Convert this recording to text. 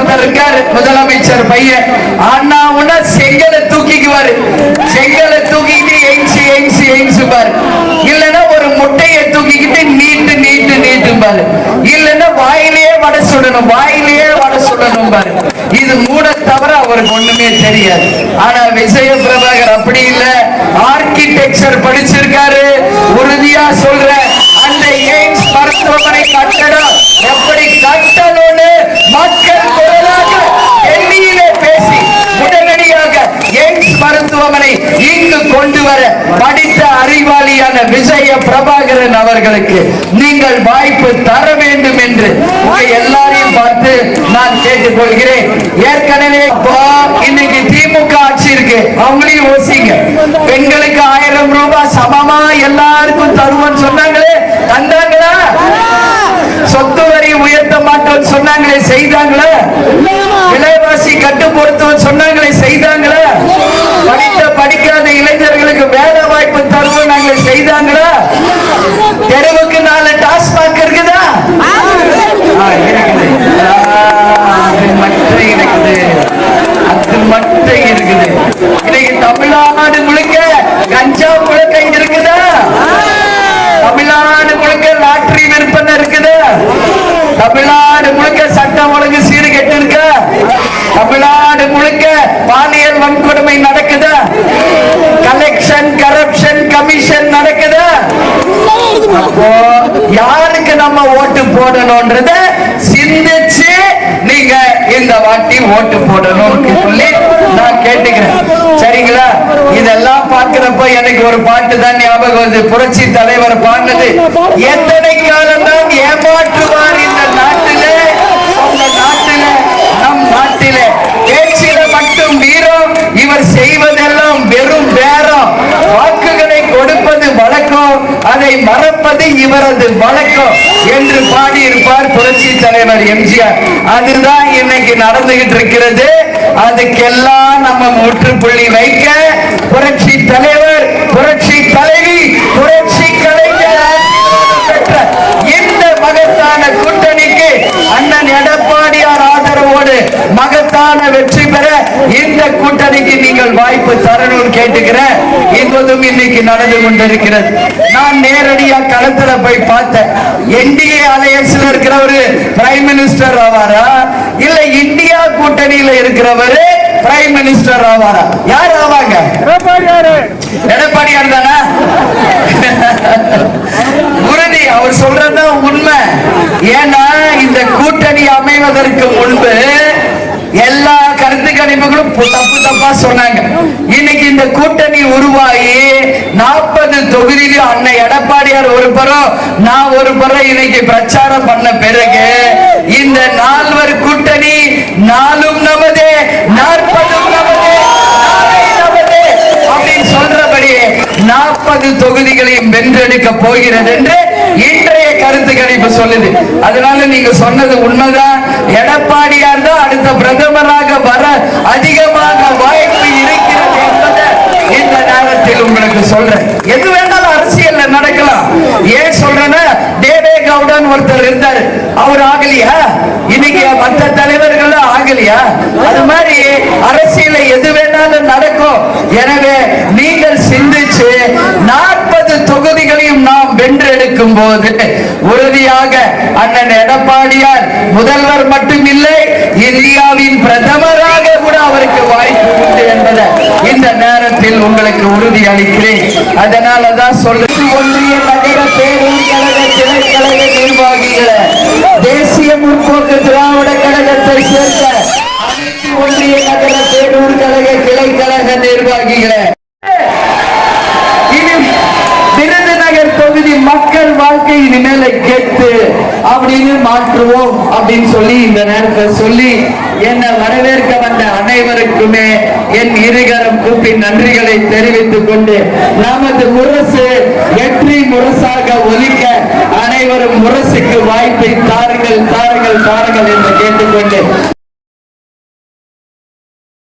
ஒருத்தர் இருக்காரு முதலமைச்சர் பையன். அண்ணா உடனே செங்கலை தூக்கிக்குவாரு செங்கலை தூக்கிட்டு எங்சி எங்சி எங்சி பாரு. இல்லைன்னா ஒரு முட்டையை தூக்கிக்கிட்டு நீட்டு நீட்டு நீட்டு பாரு. இல்லைன்னா வாயிலேயே வடை சுடணும் வாயிலேயே வடை சுடணும் பாரு. இது மூட தவிர அவருக்கு ஒண்ணுமே தெரியாது. ஆனா விஜய பிரபாகர் அப்படி இல்ல. ஆர்கிடெக்சர் படிச்சிருக்காரு. உறுதியா சொல்ற அந்த எய்ம்ஸ் மருத்துவமனை கட்டடம் எப்படி கட்டணும்னு மக்கள் குரலாக டெல்லியிலே பேசி உடனடியாக எய்ம்ஸ் மருத்துவமனை இங்கு கொண்டு வர படித்த அறிவாளியான விஜய பிரபாகரன் அவர்களுக்கு நீங்கள் வாய்ப்பு தர வேண்டும் என்று எல்லாரையும் பார்த்து நான் கேட்டுக்கொள்கிறேன். ஏற்கனவே இப்போ இன்னைக்கு திமுக ஆட்சி இருக்கு. அவங்களையும் யோசிங்க. பெண்களுக்கு ஆயிரம் ரூபாய் சமமா எல்லாருக்கும் தருவோம்னு சொன்னாங்களே தந்தாங்களா? சொத்து வரி உயர்த்த மாட்டோம்னு சொன்னாங்களே செய்தாங்களா? விலைவாசி கட்டுப்படுத்துவோம் சொன்னாங்களே செய்தாங்களா? படித்த படிக்காத இளைஞர்களுக்கு வேலை வாய்ப்பு தருவோம் நாங்கள் செய்தாங்களா தெருவுக்கு நாலு டாஸ்மாக் இருக்குதா ஆ, இருக்குது. ஆ, அது மட்டும் இருக்குது அது மட்டும் இருக்குது இன்னைக்கு தமிழ்நாடு முழுக்க கஞ்சா புழக்க இருக்குதா தமிழ்நாடு முழுக்க லாட்டரி விற்பனை இருக்குது. தமிழ்நாடு முழுக்க சட்டம் ஒழுங்கு சீர்கெட்டு இருக்கு. தமிழ்நாடு முழுக்க பாலியல் வன்கொடுமை நடக்குதா. கலெக்ஷன் கரப்ஷன் கமிஷன் நடக்குதா. அப்போ யாருக்கு நம்ம ஓட்டு போடணும்ன்றத சிந்திச்சு நீங்க இந்த வாட்டி ஓட்டு போடணும்னு சொல்லி நான் கேட்டுக்கிறேன். சரிங்களா? இதெல்லாம் பார்க்கிறப்ப எனக்கு ஒரு பாட்டு தான் ஞாபகம் வந்து புரட்சி தலைவர் பாடினது எத்தனை காலம் தான் ஏமாற்றுவார் இந்த நாட்டிலே? இந்த நாட்டிலே நம் நாட்டிலே. பேச்சில மட்டும் வீரம் இவர் செய்வதெல்லாம் வெறும் பேரம். வாக்குகளை கொடுப்பது வழக்கம் அதை மறந்து என்பது இவரது வழக்கம் என்று பாடியிருப்பார் புரட்சி தலைவர் எம்ஜிஆர். அதுதான் இன்னைக்கு நடந்துகிட்டு இருக்கிறது அதுக்கெல்லாம் நம்ம முற்றுப்புள்ளி வைக்க புரட்சி தலைவர் புரட்சி தலைவி புரட்சி கலைஞர் பெற்ற இந்த மகத்தான கூட்டணிக்கு அண்ணன் எடப்பாடியார் ஆதரவோடு மகத்தான வெற்றி பெற இந்த கூட்டணிக்கு நீங்கள் வாய்ப்பு தரணும்னு கேட்டுக்கிறேன். என்பதும் இன்னைக்கு நடந்து கொண்டிருக்கிறது. நான் நேரடியா களத்துல போய் பார்த்தேன். என்டிஏ அலையன்ஸ்ல இருக்கிறவரு பிரைம் மினிஸ்டர் ஆவாரா? இல்ல இந்தியா கூட்டணியில இருக்கிறவரு பிரைம் மினிஸ்டர் ஆவாரா? யார் ஆவாங்க? எடப்பாடியார் தானே? உறுதி அவர் சொல்றதுதான் உண்மை. ஏன்னா கூட்டணி அமைவதற்கு முன்பு எல்லா கருத்து கணிப்புகளும் தப்பு தப்பா சொன்னாங்க. இன்னைக்கு இந்த கூட்டணி உருவாகி நாற்பது தொகுதியிலும் அண்ணன் எடப்பாடியார் ஒரு புறம் நான் ஒரு புறம் இன்னைக்கு பிரச்சாரம் பண்ண பிறகு இந்த நால்வர் கூட்டணி நாலும் நமதே நாற்பதும் நமதே நமதே அப்படின்னு சொல்றபடி நாற்பது தொகுதிகளையும் வென்றெடுக்க போகிறது என்று இன்றைய கருத்து கணிப்பு சொல்லுது. அதனால நீங்க சொன்னது உண்மைதான். எடப்பாடியார் தான் அடுத்த பிரதமராக வர அதிகமாக வாய்ப்பு இருக்கிறது என்பதை இந்த நேரத்தில் உங்களுக்கு சொல்றேன். எது வேணாலும் அரசியல்ல நடக்கலாம். ஏன் சொல்றேன்னா தேவே கவுடன் ஒருத்தர் இருந்தார். அவர் ஆகலையா? இன்னைக்கு மற்ற தலைவர்கள் ஆகலையா? அது மாதிரி அரசியல எது வேணாலும் நடக்கும். எனவே நீங்கள் சிந்திச்சு நாற்பது தொகுதிகளையும் நான் இருக்கும் போது உறுதியாக அண்ணன் எடப்பாடியார் முதல்வர் மட்டுமில்லை இந்தியாவின் பிரதமராக கூட அவருக்கு வாய்ப்பு உண்டு என்பதை இந்த நேரத்தில் உங்களுக்கு உறுதி அளிக்கிறேன். அதனாலதான் சொல்றது ஒன்றிய நகர பேரூர் மக்கள் வாழ்க்கை இனிமேல கேட்டு அப்படின்னு மாற்றுவோம் அப்படின்னு சொல்லி இந்த நேரத்தில் சொல்லி என்னை வரவேற்க வந்த அனைவருக்குமே என் இருகரம் கூப்பி நன்றிகளை தெரிவித்துக் கொண்டு நமது முரசு வெற்றி முரசாக ஒலிக்க அனைவரும் முரசுக்கு வாய்ப்பை தாருங்கள் தாருங்கள் தாருங்கள்